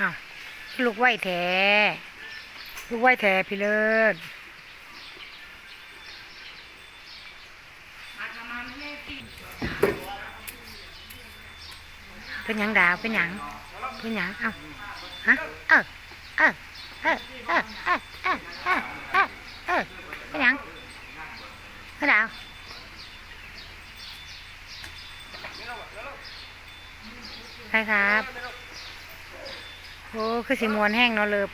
อาลูกไหวแท้ลูกไหวแท้พี่เลิศเป็นหยังดาวเป็นหยังเป็นหยังเอาฮะเออเออเออเออเออเออเออเออเออเป็นยังเป็นดาวใครครับ อ้คือสิมวนแห้งเนาะเลิบ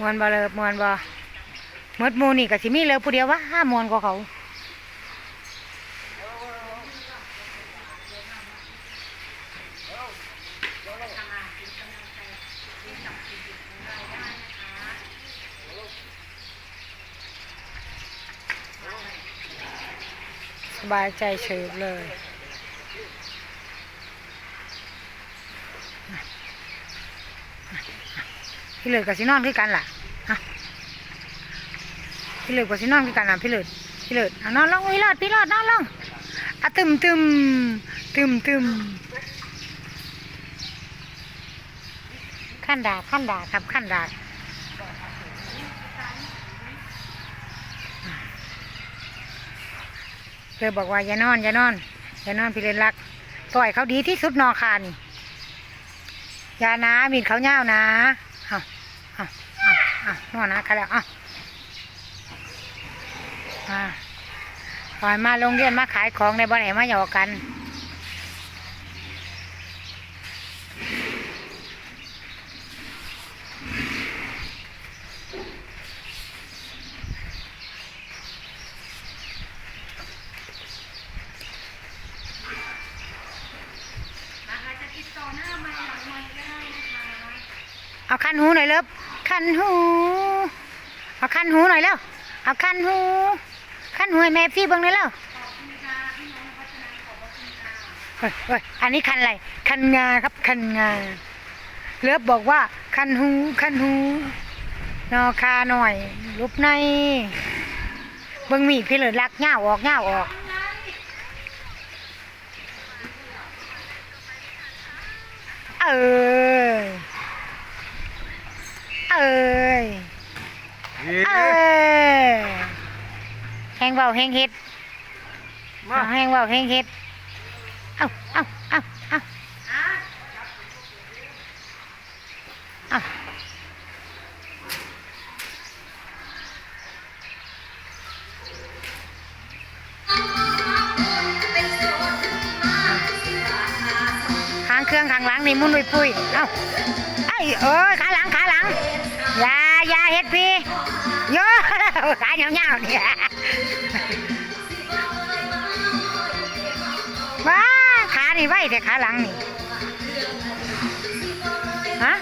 มวนบ่เลิบมวนบ่มดมูนี่ก็สิมีเลิบผู้เดียววะห้ามวนกว่าเขาสบายใจเฉยเลย พี่เลิศกับสินอนคือกันล่ะพี่เลิศกับสินอนคือกันล่ะพี่เลิศพี่เลิศนอนลงพี่เลิศพี่เลิศนอนลงอะตึมตึมตึมตึมขั้นดาขั้นดาครับขั้นดาเลยบอกว่าอย่านอนอย่านอนอย่านอนพี่เลิศรักปล่อยเขาดีที่สุดนอคานี่อย่านะมีเขาเง่าวนะเอา อาเอานอนนะกันแล้วเอาอ่าปล่อยมาโรงเรียนมาขายของในบ้านไหนมาหยอกกันเอาคันหูหน่อยเลิฟ คันหู เอาคันหูหน่อยแล้ว เอาคันหู คันหูให้แม่พี่เบิ่งหน่อยแล้วเฮ้ยเฮ้ยอันนี้คันอะไร คันงาครับ คันงา เลิฟบอกว่า คันหู คันหู นอคาหน่อย ลุบใน เบิ่งมีดพี่เลยลักเง่าออกเง่าออกเออ เอ้ยเอ้ยแหงเบาแหงเฮ็ดเอาแหงเบาแหงเฮ็ดเอาเอาเอาเอาเอาข้างเครื่องข้างหลังนี่มุนปุยปุยๆเอาไอ้ย เออขาหลังขาหลังยายาเฮ็ดพี่เยอะขาเหี่ยวเนี่ยว้าขานี่ไว้แต่ขาหลังนี่ฮะ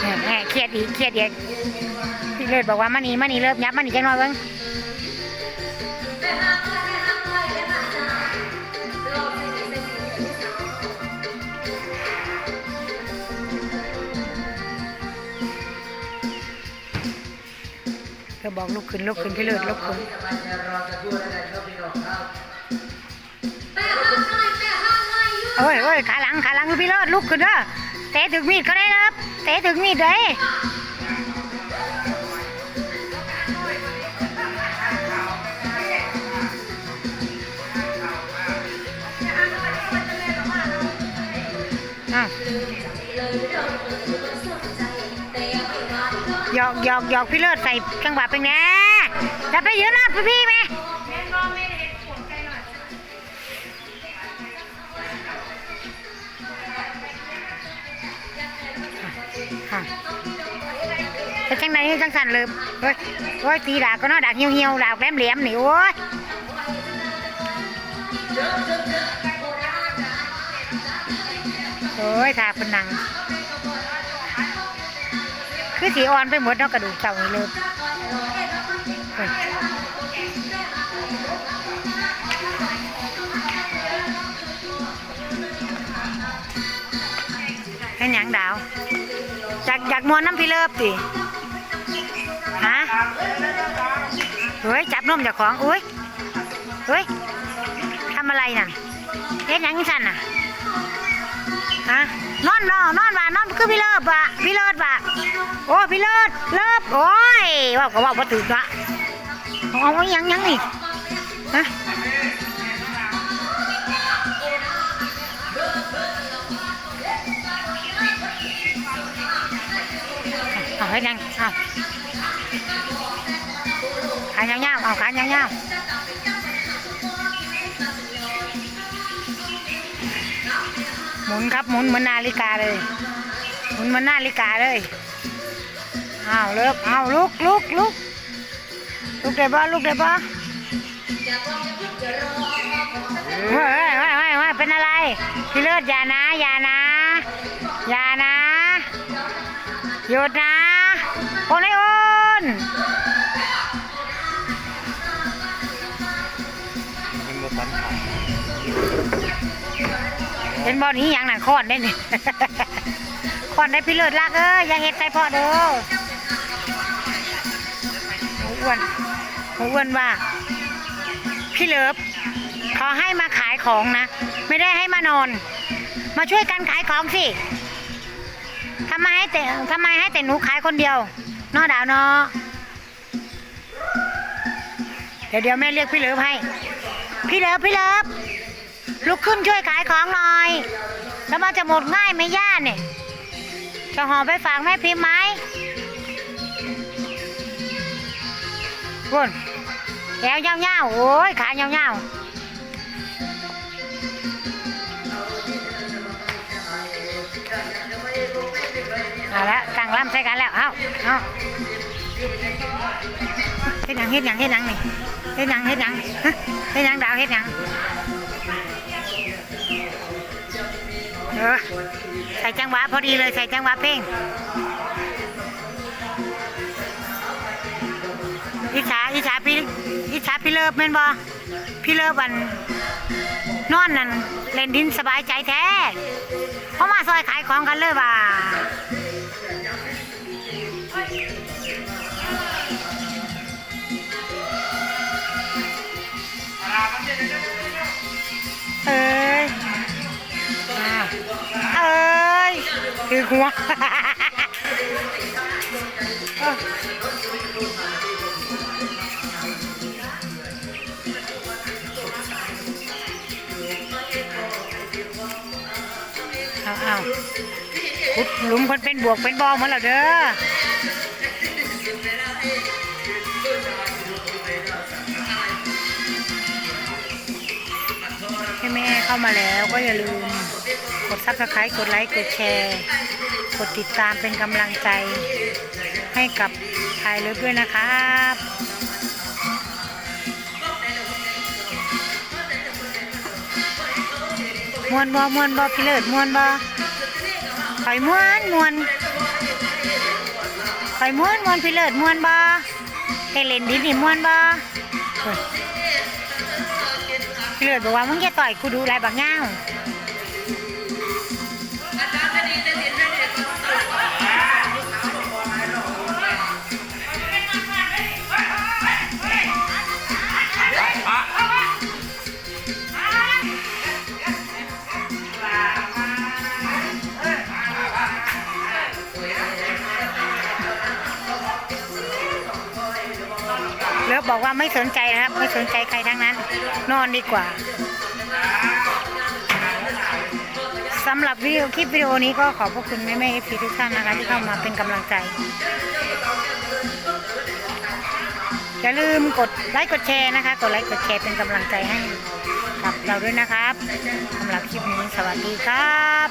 แหม่แหม่เครียดอีกเครียดอีกพี่เลิศบอกว่ามานี่มานี่เลิศยับมานี่จังหน่อยเบิ่ง บอกลุกขึ้นลุกขึ้นพี่เลิศลุกขึ้นเอ้ยเอ้ยขาหลังขาหลังพี่เลิศลุกขึ้นเด้อเตะถึงมีดเขาได้นะครับเตะถึงมีดเลยอ้าว หยอกหยอกหยอกพี่เลิศใส่จังหวะเป็นไงจะไปยืนรอดพี่พี่ไหมค่ะแต่จังไหนจังสันเลยเฮ้ยโอ้ยตีดาก็เนาดาบเหี่ยวเหี่ยวดาบแหลมแหลมนี่โอ้ยโอ้ยทาเป็นนัง คือสีอ่อนไปหมดเนาะกระดูกเต่านี่เลยเฮ้ยเป็นหยังดาวอยากอยากมวนน้ำพี่เลิฟดิฮะเฮ้ยจับนมจากของอุ้ยเฮ้ยทำอะไรน่ะเฮ็ดหยังสั่นน่ะ ฮะนอนนอนนอนว่านอนคือพี่เลิศว่ะพี่เลิศว่ะโอ้พี่เลิศเลิศโอ้ยว่าก็ว่าบ่ตื่นละเอาเอายังยังนี่ฮะเอาให้ยังเอาขายาวๆเอาขายาวๆ หมุนครับหมุนเหมือนนาฬิกาเลย หมุนเหมือนนาฬิกาเลยเอาวเลิกเอาวลุกลุกลุกลุกได้ปะลุกได้ปะเฮ้ยเฮ้ยเฮ้ยเฮ้ยเป็นอะไร พี่เลิศอย่านะอย่านะอย่านะหยุดนะโอนไอโอนมันบ่ทันขา เป็นบอลนี้อย่างนั้นคอนได้นี่คอนได้พี่เลิศลักเอ้ยอย่าเฮ็ดใส่พ่อเด้อหมูอ้วนหมูอ้วนว่าพี่เลิฟเขาให้มาขายของนะ ไม่ได้ให้มานอน มาช่วยกันขายของสิทำไมให้แต่ทำไมให้แต่หนูขายคนเดียวนอดาวนาะเดี๋ยวเดี๋ยวแม่เรียกพี่เลิฟให้ พี่เลิฟพี่เลิฟ ลุกขึ้นช่วยขายของหน่อย แล้วมันจะหมดง่ายไหมย่าเนี่ย จะห่อไปฝากแม่พิมพ์ไหมคุณแขวเงาๆโอ้ยขาเงาๆเอาละตั้งล่ำใส่กันแล้ว เอาเอาเฮ็ดหยังเฮ็ดหยังเฮ็ดหยังนี่ เฮ็ดหยังเฮ็ดหยังเฮ็ดหยังดาวเฮ็ดหยัง เออใส่จังหวะพอดีเลยใส่จังหวะเพลงอิจฉาอิจฉาพี่อิจฉาพี่เลิฟแม่นบ่พี่เลิฟวันนอนนั่นเล่นดินสบายใจแท้เพราะมาซอยขายของกันเลยว่าเออ คือหัวเอาเอาขุดหลุมคนเป็นบวกเป็นบอมาแล้วเด้อให้แม่เข้ามาแล้วก็อย่าลืม กดซับสไครต์กดไลค์ กดแชร์ กดติดตามเป็นกำลังใจ ให้กับไทยเลิฟด้วยนะครับมวนบอมวนบอพี่เลิศมวนบอข่อยมวนมวนข่อยมวนมวนพี่เลิศมวนบอเฮเลนดินนี่มวนบอพี่เลิศบอกว่ามึงจะต่อยกูดูไรบักเง่า บอกว่าไม่สนใจนะครับ ไม่สนใจใครทั้งนั้น นอนดีกว่าสำหรับวิดีโอคลิปวิดีโอนี้ก็ขอบพระคุณแม่แม่เอฟทุกท่านนะคะที่เข้ามาเป็นกำลังใจ อย่าลืมกดไลค์กดแชร์นะคะ กดไลค์กดแชร์เป็นกำลังใจให้กับเราด้วยนะครับสำหรับคลิปนี้สวัสดีครับ